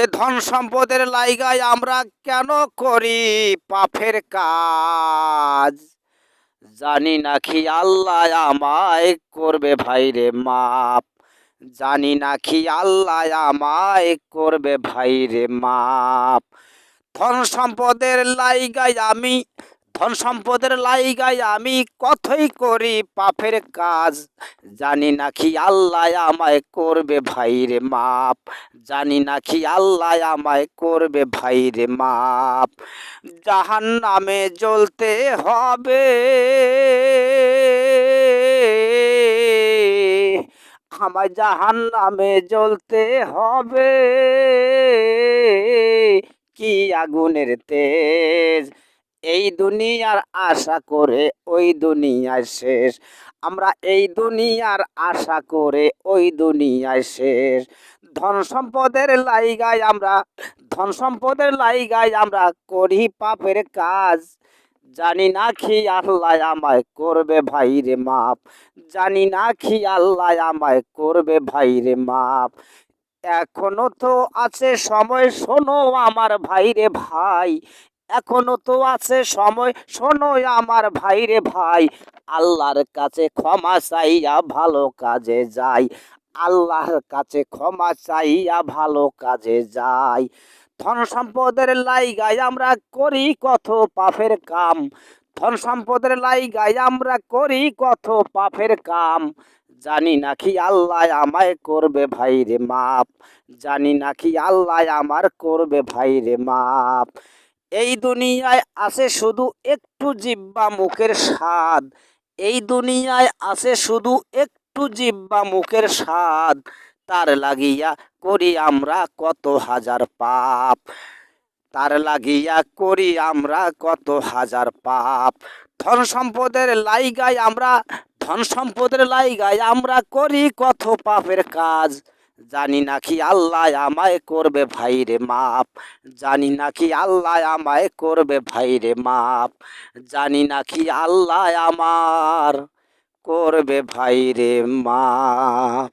ওরে ধন সম্পদের লাইগায় আমরা কেন করি পাপের কাজ? জানি নাকি আল্লাহ আমায় করবে ভাইরে মাপ। জানি নাকি আল্লাহ আমায় করবে ভাইরে মাপ। ধন সম্পদের লাইগায় আমি ধন সম্পদের লাইগায় আমি কতই করি পাপের কাজ। জানি নাকি আল্লাহ আমায় করবে ভাইরে মাপ। জানি নাকি আল্লাহ আমায় করবে ভাইরে মাপ। জাহান নামে জ্বলতে হবে। আমায় জাহান নামে জ্বলতে হবে। কি আগুনের তেজ। এই দুনিয়ার আশা করে ওই দুনিয়ায় শেষ। আমরা এই দুনিয়ার আশা করে ওই দুনিয়ায় শেষ। ধন সম্পদের লাইগায় আমরা, ধন সম্পদের লাইগায় আমরা করি পাপের কাজ। জানি না কি আল্লাহ আমায় করবে ভাইরে মাপ। জানি না কি আল্লাহ আমায় করবে ভাইরে মাপ। এখনও তো আছে সময়, শোনো আমার ভাইরে ভাই। এখনও তো আছে সময়। শোনো আমার ভাইরে ভাই, আল্লাহর কাছে ক্ষমা চাইয়া ভালো কাজে যাই। আল্লাহর কাছে ক্ষমা চাইয়া ভালো কাজে যাই। ধন সম্পদের লাইগায় আমরা করি কত পাপের কাম। ধন সম্পদের লাইগায় আমরা করি কত পাপের কাম। জানি নাকি আল্লাহ আমায় করবে ভাইরে মাপ। জানি নাকি আল্লাহ আমার করবে ভাইরে মাপ। এই দুনিয়ায় আছে শুধু একটু জিব্বা মুখের স্বাদ। এই দুনিয়ায় আছে শুধু একটু জিব্বা মুখের স্বাদ। তার লাগিয়া করি আমরা কত হাজার পাপ। তার লাগিয়া করি আমরা কত হাজার পাপ। ধন সম্পদের লাইগায় আমরা, ধন সম্পদের লাইগায় আমরা করি কত পাপের কাজ। জানি নাকি আল্লাহ আমায় করবে ভাইরে মাপ। জানি নাকি আল্লাহ আমায় করবে ভাইরে মাপ। জানি নাকি আল্লাহ আমার করবে ভাই রে মাপ।